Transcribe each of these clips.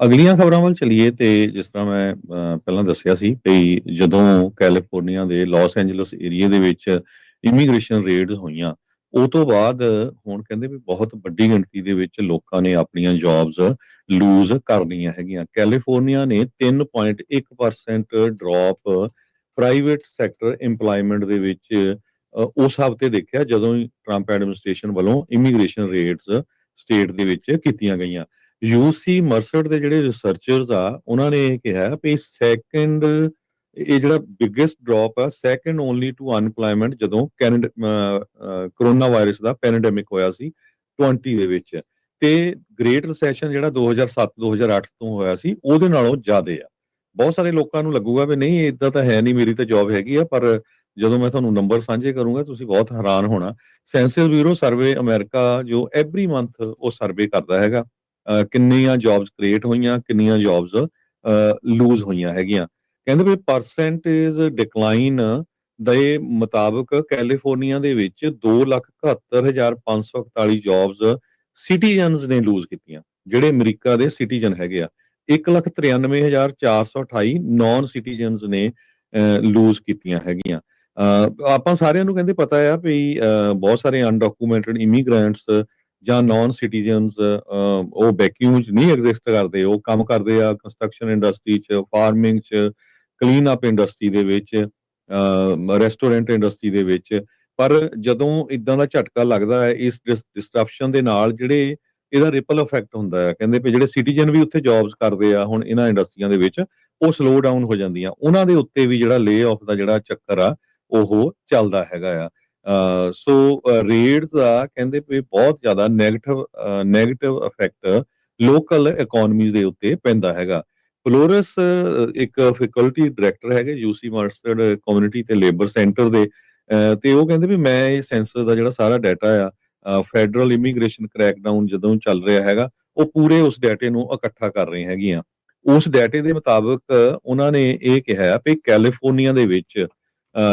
ਅਗਲੀਆਂ ਖਬਰਾਂ ਵੱਲ ਚਲੀਏ ਤੇ ਜਿਸ ਤਰ੍ਹਾਂ ਮੈਂ ਪਹਿਲਾਂ ਦੱਸਿਆ ਸੀ ਵੀ ਜਦੋਂ ਕੈਲੀਫੋਰਨੀਆ ਦੇ ਲਾਸ ਐਂਜਲਸ ਏਰੀਆ ਦੇ ਵਿੱਚ ਇਮੀਗ੍ਰੇਸ਼ਨ ਰੇਡਸ ਹੋਈਆਂ, ਉਹ ਤੋਂ ਬਾਅਦ ਹੁਣ ਕਹਿੰਦੇ ਵੀ ਬਹੁਤ ਵੱਡੀ ਗਿਣਤੀ ਦੇ ਵਿੱਚ ਲੋਕਾਂ ਨੇ ਆਪਣੀਆਂ ਜੌਬਸ ਲੂਜ਼ ਕਰਨੀਆਂ ਹੈਗੀਆਂ। ਕੈਲੀਫੋਰਨੀਆ ਨੇ 3.1% ਡ੍ਰੌਪ ਪ੍ਰਾਈਵੇਟ ਸੈਕਟਰ EMPLOYMENT ਦੇ ਵਿੱਚ ਉਸ ਹਫ਼ਤੇ ਦੇਖਿਆ ਜਦੋਂ ਟਰੰਪ ਐਡਮਿਨਿਸਟ੍ਰੇਸ਼ਨ ਵੱਲੋਂ ਇਮੀਗ੍ਰੇਸ਼ਨ ਰੇਟਸ ਸਟੇਟ ਦੇ ਵਿੱਚ ਕੀਤੀਆਂ ਗਈਆਂ। ਯੂਸੀ ਮਰਸਡ ਦੇ ਜਿਹੜੇ ਰਿਸਰਚਰਸ ਆ, ਉਹਨਾਂ ਨੇ ਇਹ ਕਿਹਾ ਵੀ ਸੈਕੰਡ ਇਹ ਜਿਹੜਾ ਬਿਗੇਸਟ ਡ੍ਰੌਪ ਆ ਸੈਕੰਡ ਓਨਲੀ ਟੂ ਅਨਪਲੋਇਮੈਂਟ ਜਦੋਂ ਕੈਨੇਡਾ ਕਰੋਨਾ ਵਾਇਰਸ ਦਾ ਪੈਂਡੇਮਿਕ ਹੋਇਆ ਸੀ 20 ਦੇ ਵਿੱਚ ਤੇ ਗ੍ਰੇਟ ਰਿਸੈਸ਼ਨ ਜਿਹੜਾ 2007-2008 ਤੋਂ ਹੋਇਆ ਸੀ, ਉਹਦੇ ਨਾਲੋਂ ਜ਼ਿਆਦਾ ਆ। ਬਹੁਤ ਸਾਰੇ ਲੋਕਾਂ ਨੂੰ ਲੱਗੂਗਾ ਵੀ ਨਹੀਂ ਇਦਾਂ ਤਾਂ ਹੈ ਨਹੀਂ, ਮੇਰੀ ਤਾਂ ਜੌਬ ਹੈਗੀ ਆ, ਪਰ ਜਦੋਂ ਮੈਂ ਤੁਹਾਨੂੰ ਨੰਬਰ ਸਾਂਝੇ ਕਰੂੰਗਾ, ਤੁਸੀਂ ਬਹੁਤ ਹੈਰਾਨ ਹੋਣਾ। ਸੈਂਸਸ ਬਿਊਰੋ ਸਰਵੇ ਅਮਰੀਕਾ ਜੋ ਐਵਰੀ ਮੰਥ ਉਹ ਸਰਵੇ ਕਰਦਾ ਹੈਗਾ। ਕਿੰਨੀਆਂ ਜੌਬਸ ਕ੍ਰੀਏਟ ਹੋਈਆਂ, ਕਿੰਨੀਆਂ ਜੌਬਸ ਲੂਜ਼ ਹੋਈਆਂ ਹੈਗੀਆਂ। ਕਹਿੰਦੇ ਵੀ ਪਰਸੈਂਟੇਜ ਡਿਕਲਾਈਨ ਦੇ ਮੁਤਾਬਕ ਕੈਲੀਫੋਰਨੀਆ ਦੇ ਵਿੱਚ 271541 ਜੌਬਸ ਸਿਟੀਜ਼ਨਸ ਨੇ ਲੂਜ਼ ਕੀਤੀਆਂ, ਜਿਹੜੇ ਅਮਰੀਕਾ ਦੇ ਸਿਟੀਜ਼ਨ ਹੈਗੇ ਆ। 193428 ਨਾਨ ਸਿਟੀਜ਼ਨਸ ਨੇ ਲੂਜ਼ ਕੀਤੀਆਂ ਹੈਗੀਆਂ। ਆਪਾਂ ਸਾਰਿਆਂ ਨੂੰ ਕਹਿੰਦੇ ਪਤਾ ਆ ਵੀ ਬਹੁਤ ਸਾਰੇ ਅਨਡਾਕੂਮੈਂਟਡ ਇਮੀਗ੍ਰੈਂਟਸ ਜਾਂ ਨਾਨ ਸਿਟੀਜ਼ਨਸ ਉਹ ਵੈਕਿਊਮ ਨਹੀਂ ਐਗਜ਼ਿਸਟ ਕਰਦੇ, ਉਹ ਕੰਮ ਕਰਦੇ ਆ ਕੰਸਟਰਕਸ਼ਨ ਇੰਡਸਟਰੀ ਚ ਫਾਰਮਿੰਗ ਚ ਕਲੀਨ ਅਪ ਇੰਡਸਟਰੀ ਦੇ ਵਿੱਚ ਰੈਸਟੋਰੈਂਟ ਇੰਡਸਟਰੀ ਦੇ ਵਿੱਚ। ਪਰ ਜਦੋਂ ਇਦਾਂ ਦਾ ਝਟਕਾ ਲੱਗਦਾ ਹੈ, ਇਸ ਡਿਸਟਰਪਸ਼ਨ ਦੇ ਨਾਲ ਜਿਹੜੇ ਇਹਦਾ ਰਿਪਲ ਇਫੈਕਟ ਹੁੰਦਾ ਹੈ, ਕਹਿੰਦੇ ਵੀ ਜਿਹੜੇ ਸਿਟੀਜ਼ਨ ਵੀ ਉੱਥੇ ਜੌਬਸ ਕਰਦੇ ਆ, ਹੁਣ ਇਹਨਾਂ ਇੰਡਸਟਰੀਆਂ ਦੇ ਵਿੱਚ, ਉਹ ਸਲੋ ਡਾਊਨ ਹੋ ਜਾਂਦੀਆਂ। ਉਹਨਾਂ ਦੇ ਉੱਤੇ ਵੀ ਜਿਹੜਾ ਲੇ ਆਫ ਦਾ ਜਿਹੜਾ ਚੱਕਰ ਆ, ਉਹ ਚੱਲਦਾ ਹੈਗਾ ਆ। ਸੋ ਰੇਟਸ ਦਾ ਕਹਿੰਦੇ ਵੀ ਬਹੁਤ ਜ਼ਿਆਦਾ negative negative effect local economy ਦੇ ਉੱਤੇ ਪੈਂਦਾ ਹੈਗਾ। ਫਲੋਰਸ ਇੱਕ ਫੈਕਲਟੀ ਡਾਇਰੈਕਟਰ ਹੈਗੇ ਯੂਸੀ ਮਰਸਡ ਕਮਿਊਨਿਟੀ ਤੇ ਲੇਬਰ ਸੈਂਟਰ ਦੇ। ਅਹ, ਤੇ ਉਹ ਕਹਿੰਦੇ ਵੀ ਮੈਂ ਇਹ ਸੈਂਸਸ ਦਾ ਜਿਹੜਾ ਸਾਰਾ ਡਾਟਾ ਆ ਫੈਡਰਲ ਇਮੀਗ੍ਰੇਸ਼ਨ ਕ੍ਰੈਕਡਾਊਨ ਜਦੋਂ ਚੱਲ ਰਿਹਾ ਹੈਗਾ, ਉਹ ਪੂਰੇ ਉਸ ਡਾਟੇ ਨੂੰ ਇਕੱਠਾ ਕਰ ਰਹੇ ਹੈਗੀਆਂ। ਉਸ ਡਾਟੇ ਦੇ ਮੁਤਾਬਕ ਉਹਨਾਂ ਨੇ ਇਹ ਕਿਹਾ ਵੀ ਕੈਲੀਫੋਰਨੀਆ ਦੇ ਵਿੱਚ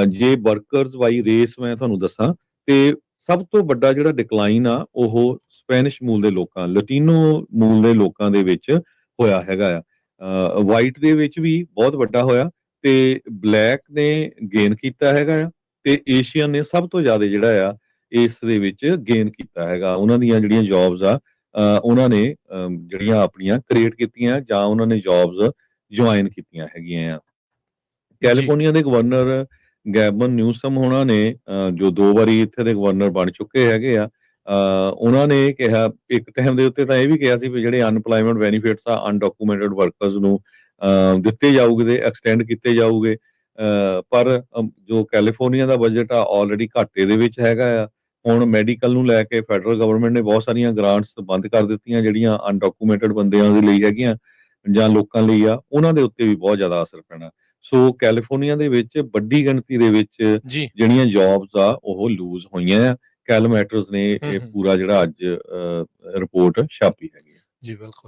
ਜੇ ਵਰਕਰਸ ਬਾਈ ਰੇਸ ਮੈਂ ਤੁਹਾਨੂੰ ਦੱਸਾਂ ਤੇ ਸਭ ਤੋਂ ਵੱਡਾ ਜਿਹੜਾ ਡਿਕਲਾਈਨ ਆ ਉਹ ਸਪੈਨਿਸ਼ ਮੂਲ ਦੇ ਲੋਕਾਂ ਲਟੀਨੋ ਮੂਲ ਦੇ ਲੋਕਾਂ ਦੇ ਵਿੱਚ ਹੋਇਆ ਹੈਗਾ ਆ। ਵਾਈਟ ਦੇ ਵਿੱਚ ਵੀ ਬਹੁਤ ਵੱਡਾ ਹੋਇਆ ਤੇ ਬਲੈਕ ਨੇ ਗੇਨ ਕੀਤਾ ਹੈਗਾ ਆ ਤੇ ਏਸ਼ੀਅਨ ਨੇ ਸਭ ਤੋਂ ਜ਼ਿਆਦਾ ਜਿਹੜਾ ਆ ਇਸ ਦੇ ਵਿੱਚ ਗੇਨ ਕੀਤਾ ਹੈਗਾ। ਉਹਨਾਂ ਦੀਆਂ ਜਿਹੜੀਆਂ ਜੌਬਸ ਆ ਉਹਨਾਂ ਨੇ ਜਿਹੜੀਆਂ ਆਪਣੀਆਂ ਕ੍ਰੀਏਟ ਕੀਤੀਆਂ ਜਾਂ ਉਹਨਾਂ ਨੇ ਜੌਬਸ ਜੁਆਇਨ ਕੀਤੀਆਂ ਹੈਗੀਆਂ ਆ। ਕੈਲੀਫੋਰਨੀਆ ਦੇ ਗਵਰਨਰ ਗੈਬਨ ਨਿਊਸਮ ਹੋਣਾ ਨੇ ਜੋ ਦੋ ਵਾਰੀ ਇੱਥੇ ਦੇ ਗਵਰਨਰ ਬਣ ਚੁੱਕੇ ਹੈਗੇ ਆ ਉਹਨਾਂ ਨੇ ਕਿਹਾ, ਇੱਕ ਟਾਈਮ ਦੇ ਉੱਤੇ ਤਾਂ ਇਹ ਵੀ ਕਿਹਾ ਸੀ ਵੀ ਜਿਹੜੇ ਅਨਪਲੋਇਮੈਂਟ ਬੈਨੀਫਿਟਸ ਆ ਅਨਡਾਕੂਮੈਂਟਡ ਵਰਕਰਸ ਨੂੰ ਦਿੱਤੇ ਜਾਊਗੇ ਤੇ ਐਕਸਟੈਂਡ ਕੀਤੇ ਜਾਊਗੇ ਪਰ ਜੋ ਕੈਲੀਫੋਰਨੀਆ ਦਾ ਬਜਟ ਆ ਆਲਰੇਡੀ ਘਾਟੇ ਦੇ ਵਿੱਚ ਹੈਗਾ ਆ। ਹੁਣ ਮੈਡੀਕਲ ਨੂੰ ਲੈ ਕੇ ਫੈਡਰਲ ਗਵਰਨਮੈਂਟ ਨੇ ਬਹੁਤ ਸਾਰੀਆਂ ਗ੍ਰਾਂਟਸ ਬੰਦ ਕਰ ਦਿੱਤੀਆਂ, ਜਿਹੜੀਆਂ ਅਨਡਾਕੂਮੈਂਟਡ ਬੰਦਿਆਂ ਦੇ ਲਈ ਹੈਗੀਆਂ ਜਾਂ ਲੋਕਾਂ ਲਈ ਆ, ਉਹਨਾਂ ਦੇ ਉੱਤੇ ਵੀ ਬਹੁਤ ਜ਼ਿਆਦਾ ਅਸਰ ਪੈਣਾ। ਸੋ ਕੈਲੀਫੋਰਨੀਆ ਦੇ ਵਿੱਚ ਵੱਡੀ ਗਿਣਤੀ ਦੇ ਵਿੱਚ ਜੀ ਜਿਹੜੀਆਂ ਜੌਬਸ ਆ ਉਹ ਲੂਜ਼ ਹੋਈਆਂ ਆ ਕੈਲਮੈਟਰਸ ਨੇ ਇਹ। ਪੂਰਾ ਜਿਹੜਾ ਅੱਜ ਰਿਪੋਰਟ ਛਾਪੀ ਹੈਗੀ। ਜੀ ਬਿਲਕੁਲ